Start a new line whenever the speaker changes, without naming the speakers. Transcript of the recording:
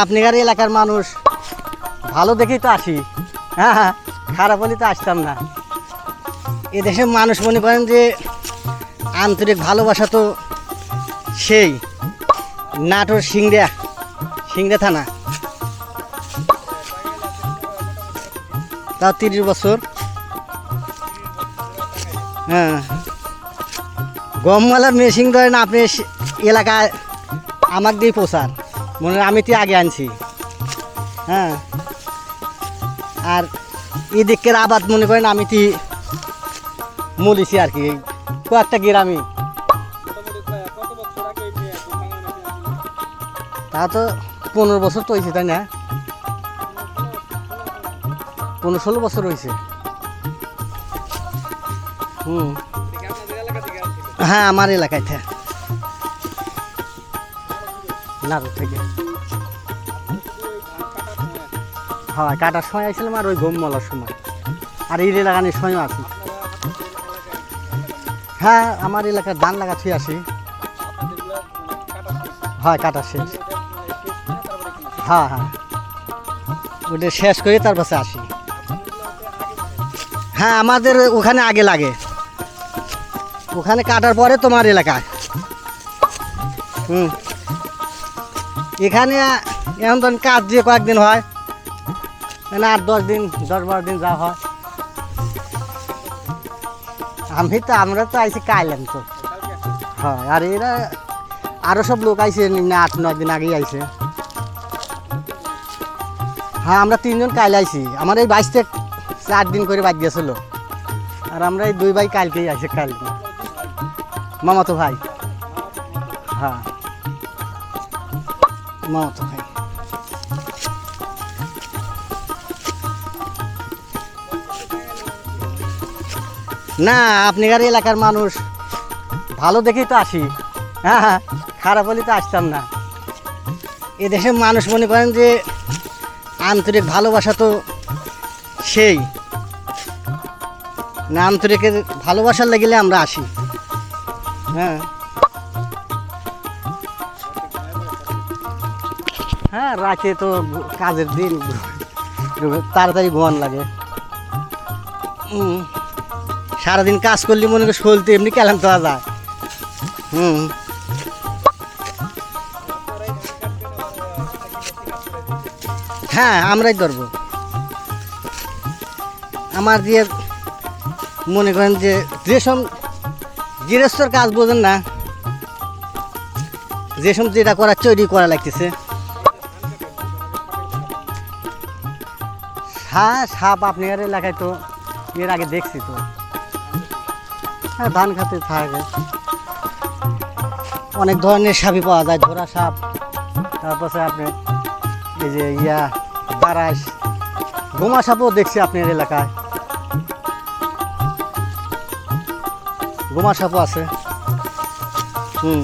আপনার এলাকার মানুষ। ভালো দেখেই তো আসি। হ্যাঁ হ্যাঁ, খারাপ হলে তো আসতাম না। এ দেশের মানুষ মনে করেন যে আন্তরিক ভালোবাসা তো সেই। নাটোর সিংড়া সিংড়া থানা। তাও তিরিশ বছর। হ্যাঁ। গমওয়ালা মেশিন ধরেন আপনি এলাকায় আমাকে দিয়ে পোষান মনে হয় আমি তো আগে আনছি। হ্যাঁ। আর এদিকের আবাদ মনে করেন আমি তি মলিছি আর কি কয়েকটা গ্রামই তা তো পনেরো বছর তো হয়েছে তাই না? পনেরো ষোলো বছর হয়েছে হুম। হ্যাঁ আমার এলাকায় নাটক থেকে। হ্যাঁ কাটার সময় আসছিলাম আর ওই গম মলার সময়। আর এই লাগানোর সময় আছি। হ্যাঁ আমার এলাকার ধান লাগা ছুঁয়ে আসি। হয়, কাটা শেষ। হ্যাঁ হ্যাঁ। ওটা শেষ করে তার পাশে আসি। হ্যাঁ আমাদের ওখানে আগে লাগে। ওখানে কাটার পরে তোমার এলাকায়। হুম। এখানে এখন তো কাজ দিয়ে কয়েকদিন হয় মানে আট, দশ দিন, দশ বারো দিন যা হয়। আমি তো, আমরা তো আইছি কাইলাম তো। হয়, আর এরা আরও সব লোক নিম্নে আট, নয় দিন আগেই আইসে হ্যাঁ আমরা তিনজন কাইলে আইছি। আমার এই বাইশ থেকে চার দিন করে বাদ গেছিল। আর আমরা এই দুই ভাই কালকেই আইছে কাল মামাতো ভাই। হ্যাঁ। ভাই। না আপনার এলাকার মানুষ। ভালো দেখেই তো আসি। হ্যাঁ হ্যাঁ, খারাপ হলে তো আসতাম না। এ দেশের মানুষ মনে করেন যে আন্তরিক ভালোবাসা তো সেই। না আন্তরিকের ভালোবাসার লাগিলে আমরা আসি। হ্যাঁ। হ্যাঁ রাতে তো কাজের দিন। তাড়াতাড়ি ঘুমান লাগে। সারাদিন কাজ করলে মনে করি শরীর তো এমনি কেলাম তো যায়। হুম। হ্যাঁ আমরাই ধরবো। আমার দিয়ে মনে করেন যে যেসব গৃহস্থর কাজ বোঝেন না যেসব যেটা করার তৈরি করা লাগতেছে। হ্যাঁ সাপ আপনার এলাকায় তো, এর আগে দেখছি তো। হ্যাঁ ধান খাতে থাকে। অনেক ধরনের সাপই পাওয়া যায় ধরা সাপ, তারপরে আপনি এই যে ইয়া, বারাস। গোমা সাপও দেখছি আপনার এলাকায়। গোমা সাপও আছে। হুম।